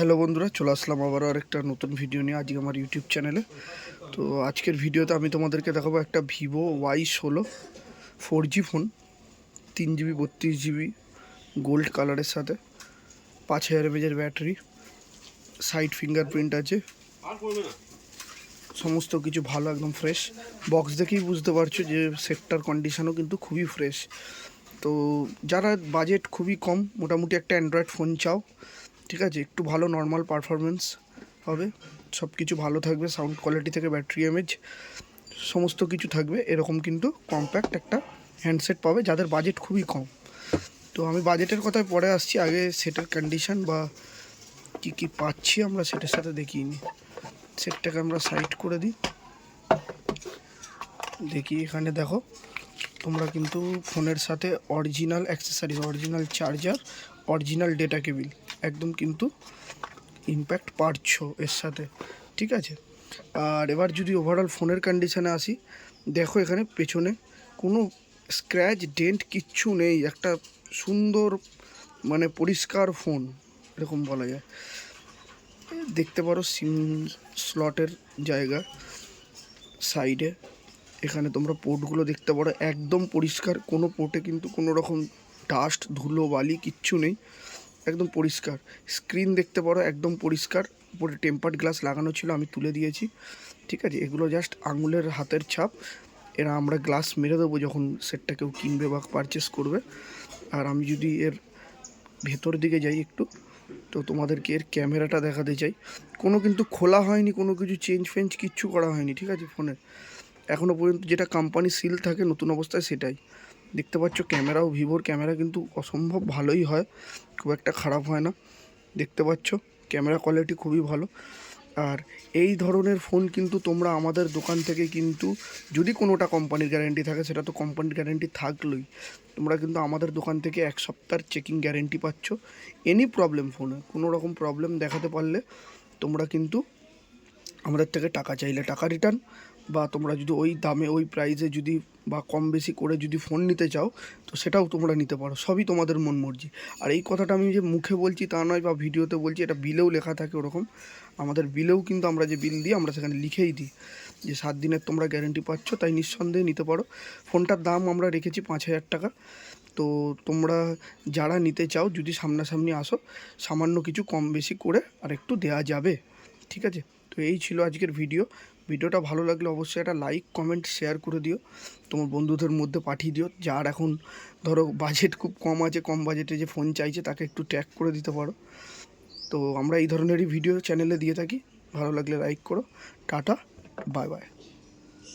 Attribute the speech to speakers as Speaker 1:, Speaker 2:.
Speaker 1: Hello বন্ধুরা, চলে আসলাম আবারও আরেকটা নতুন ভিডিও নিয়ে আজকে আমার ইউটিউব চ্যানেলে তো আজকের ভিডিওতে আমি তোমাদেরকে দেখাবো একটা ভিভো ওয়াই ষোলো ফোর জি ফোন তিন জিবি বত্রিশ জিবি গোল্ড কালারের সাথে, পাঁচ হাজার এমএজের ব্যাটারি সাইড ফিঙ্গারপ্রিন্ট আছে। সমস্ত কিছু ভালো, একদম ফ্রেশ বক্স দেখেই বুঝতে পারছ যে সেটটার কন্ডিশনও কিন্তু খুবই ফ্রেশ তো যারা বাজেট খুবই কম, মোটামুটি একটা অ্যান্ড্রয়েড ফোন চাও ঠিক আছে, একটু ভালো নর্মাল পারফরমেন্স হবে। সব কিছু ভালো থাকবে সাউন্ড কোয়ালিটি থেকে ব্যাটারি এমএজ সমস্ত কিছু থাকবে। এরকম কিন্তু কম্প্যাক্ট একটা হ্যান্ডসেট পাবে, যাদের বাজেট খুবই কম। তো আমি বাজেটের কথায় পরে আসছি, আগে সেটের কন্ডিশন বা কী কী পাচ্ছি আমরা সেটার সাথে দেখিয়ে নিই। সেটটাকে আমরা সাইড করে দিই। দেখি এখানে দেখো, তোমরা কিন্তু ফোনের সাথে original accessories original charger original data cable একদম কিন্তু ইম্প্যাক্ট পাচ্ছো এর সাথে, ঠিক আছে? আর এবার যদি ওভারঅল ফোনের কন্ডিশানে আসি, দেখো এখানে পেছনে কোনো স্ক্র্যাচ ডেন্ট কিচ্ছু নেই, একটা সুন্দর মানে পরিষ্কার ফোন এরকম বলা যায়। দেখতে পারো সিম স্লটের জায়গা সাইডে এখানে তোমরা পোর্টগুলো দেখতে পারো, একদম পরিষ্কার, কোনো পোর্টে কিন্তু কোনো রকম ডাস্ট ধুলো, বালি কিচ্ছু নেই। একদম পরিষ্কার। স্ক্রিন দেখতে পারো, একদম পরিষ্কার। উপরে টেম্পার্ড গ্লাস লাগানো ছিল, আমি তুলে দিয়েছি। ঠিক আছে? এগুলো জাস্ট আঙুলের হাতের ছাপ। এরা আমরা গ্লাস মেরে দেবো যখন সেটটা কেউ কিনবে বা পারচেস করবে। আর আমি যদি এর ভেতর দিকে যাই একটু, তো তোমাদেরকে এর ক্যামেরাটা দেখাতে চাই। কোনো কিন্তু খোলা হয়নি, কোনো কিছু চেঞ্জ ফেঞ্জ কিচ্ছু করা হয়নি, ঠিক আছে? ফোনের। এখনও পর্যন্ত যেটা কোম্পানি সিল থাকে, নতুন অবস্থায় সেটাই। দেখতে পাচ্ছ ক্যামেরাও ভিভোর ক্যামেরা কিন্তু অসম্ভব ভালোই হয়, খুব একটা খারাপ হয় না। দেখতে পাচ্ছ, ক্যামেরা কোয়ালিটি খুবই ভালো। আর এই ধরনের ফোন কিন্তু তোমরা আমাদের দোকান থেকে কিন্তু যদি কোনোটা কোম্পানির গ্যারেন্টি থাকে, সেটা তো কোম্পানির গ্যারেন্টি থাকলোই। তোমরা কিন্তু আমাদের দোকান থেকে এক সপ্তাহের চেকিং গ্যারেন্টি পাচ্ছ। এনি প্রবলেম ফোনে কোনো রকম প্রবলেম দেখাতে পারলে তোমরা কিন্তু আমাদের থেকে টাকা চাইলে টাকা রিটার্ন বা তোমরা যদি ওই দামে, ওই প্রাইসে যদি, বা কম বেশি করে যদি ফোন নিতে চাও, তো সেটাও তোমরা নিতে পারো। সবই তোমাদের মন মর্জি। আর এই কথাটা আমি যে মুখে বলছি তা নয়, বা ভিডিওতে বলছি, এটা বিলেও লেখা থাকে ওরকম। আমাদের বিলেও কিন্তু আমরা যে বিল দিই, আমরা সেখানে লিখেই দিই। যে সাত দিনের তোমরা গ্যারেন্টি পাচ্ছ, তাই নিঃসন্দেহে নিতে পারো। ফোনটার দাম আমরা রেখেছি পাঁচ হাজার টাকা। তো তোমরা যারা নিতে চাও, যদি সামনাসামনি আসো, সামান্য কিছু কম বেশি করে আর একটু দেওয়া যাবে। ঠিক আছে? তো এই ছিল আজকের ভিডিও ভিডিওটা ভালো লাগলে অবশ্যই একটা লাইক কমেন্ট শেয়ার করে দিও। তোমার বন্ধুদের মধ্যে পাঠিয়ে দিও। যার এখন ধরো বাজেট খুব কম আছে, কম বাজেটে যে ফোন চাইছে, তাকে একটু ট্যাগ করে দিতে পারো। তো আমরা এই ধরনেরই ভিডিও চ্যানেলে দিয়ে থাকি। ভালো লাগলে লাইক করো। Tata bye bye